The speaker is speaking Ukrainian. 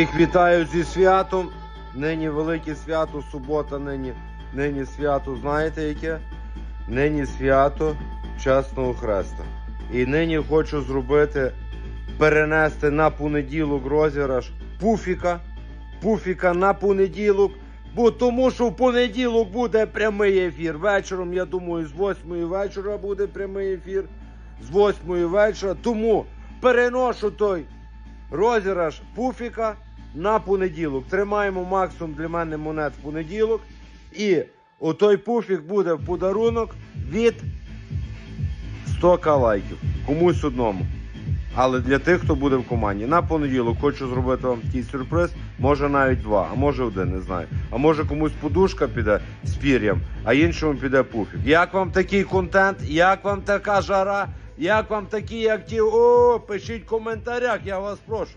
Всіх вітаю зі святом. Нині велике свято, субота, нині, нині свято, знаєте яке? Нині свято Чесного Хреста. І нині хочу зробити, перенести на понеділок розіграш пуфіка. Пуфіка на понеділок. Бо тому що в понеділок буде прямий ефір. Вечором, я думаю, з 8 вечора буде прямий ефір. З 8 вечора. Тому переношу той розіграш пуфіка на понеділок. Тримаємо максимум для мене монет в понеділок. І отой пуфік буде в подарунок від 100 лайків. Комусь одному. Але для тих, хто буде в команді. На понеділок хочу зробити вам такий сюрприз. Може навіть два, а може один, не знаю. А може комусь подушка піде з пір'ям, а іншому піде пуфік. Як вам такий контент? Як вам така жара? Як вам такі актив? О, пишіть в коментарях, я вас прошу.